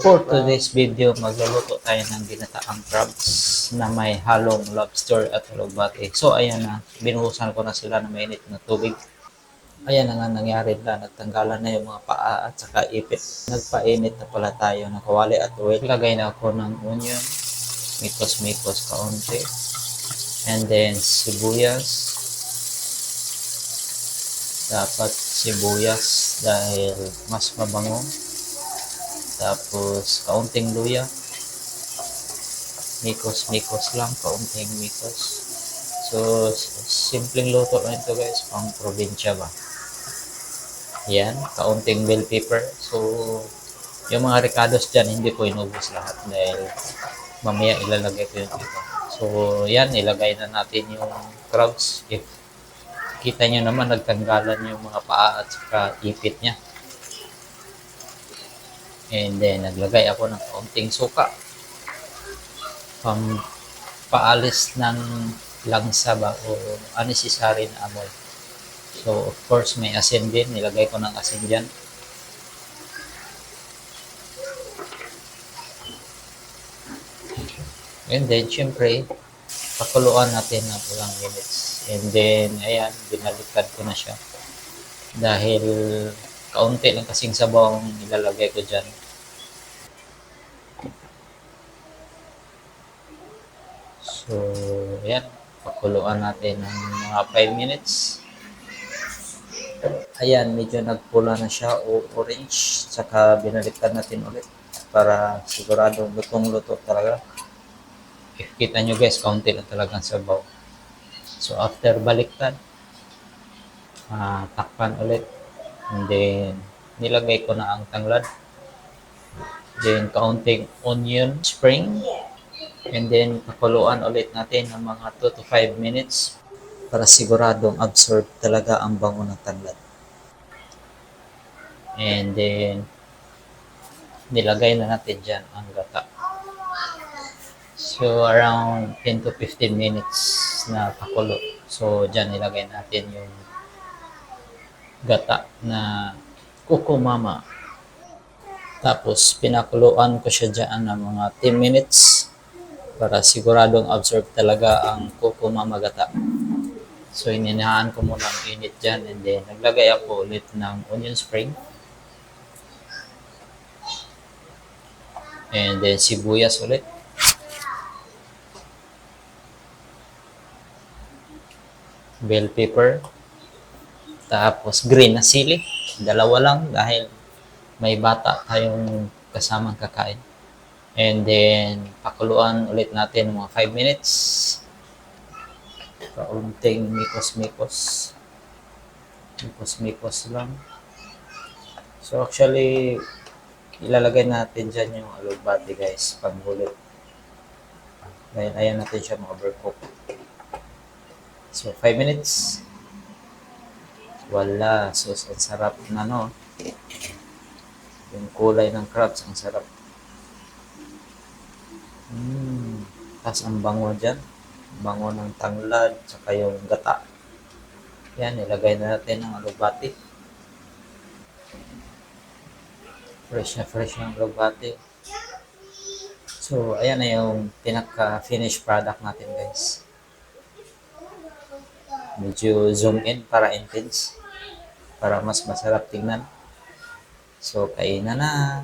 For today's video, magluluto tayo ng ginataang crabs na may halong lobster at halobate. So, ayan na. Binuhusan ko na sila ng mainit na tubig. Ayan na nga nangyari na. Nagtanggalan na yung mga paa at saka ipit. Nagpainit na pala tayo ng kawali at oil. Lagay na ako ng onion. Mikos-mikos kaunti. And then, sibuyas. Dapat sibuyas dahil mas mabango. Tapos, kaunting luya. Mikos-mikos lang, kaunting mikos. So, simpleng luto lang ito guys, pang probinsya ba. Yan, kaunting bell pepper. So, yung mga ricados dyan, hindi ko inubos lahat dahil mamaya ilalagay ko yung iba. So, yan, ilagay na natin yung crabs. If kita nyo naman, nagtanggalan yung mga paa at saka ipit niya. And then, naglagay ako ng kaunting suka. Pam paalis ng langsa ba o unnecessary na amoy. So, of course, may asin din. Nilagay ko ng asin dyan. And then, syempre, pakuluan natin ng ilang minutes. And then, ayan, binaliktad ko na siya. Dahil kaunti lang kasing sabaw ang ilalagay ko dyan. So, ayan. Pakuluan natin ng mga 5 minutes. Ayan, medyo nagpula na siya o orange. Tsaka binaliktad natin ulit para siguradong lutong-luto talaga. If kita nyo guys, kaunti lang talagang sabaw. So, after baliktad, ah takpan ulit. And then, nilagay ko na ang tanglad. Then, kaunting onion spring. And then, pakuluan ulit natin ng mga 2 to 5 minutes para siguradong absorb talaga ang bango ng tanglad. And then, nilagay na natin dyan ang gata. So, around 10 to 15 minutes na pakulo. So, dyan nilagay natin yung gata na kukumama. Tapos, pinakuluan ko siya dyan ng mga 10 minutes para siguradong absorb talaga ang kukumama gata. So, ininahan ko muna ang init dyan and then naglagay ako ulit ng onion spring. And then sibuyas ulit. Bell pepper. Tapos green na sili. Dalawa lang dahil may bata tayong kasamang kakain. And then, pakuluan ulit natin mga 5 minutes. Kaunting mikos-mikos. Mikos-mikos lang. So, actually, ilalagay natin dyan yung alugbati guys, panghulit. Dahil ayan natin siya ma-overcook. So, 5 minutes. Wala. So, ang sarap na no. Yung kulay ng crabs, ang sarap. Mm. Tapos ang bango dyan. Bango ng tanglad, tsaka yung gata. Yan, ilagay na natin ang alugbati. Fresh na fresh yung alugbati. So, ayan na yung pinaka-finished product natin guys. Medyo zoom in para intense. Para mas masarap tingnan. So, kainan na.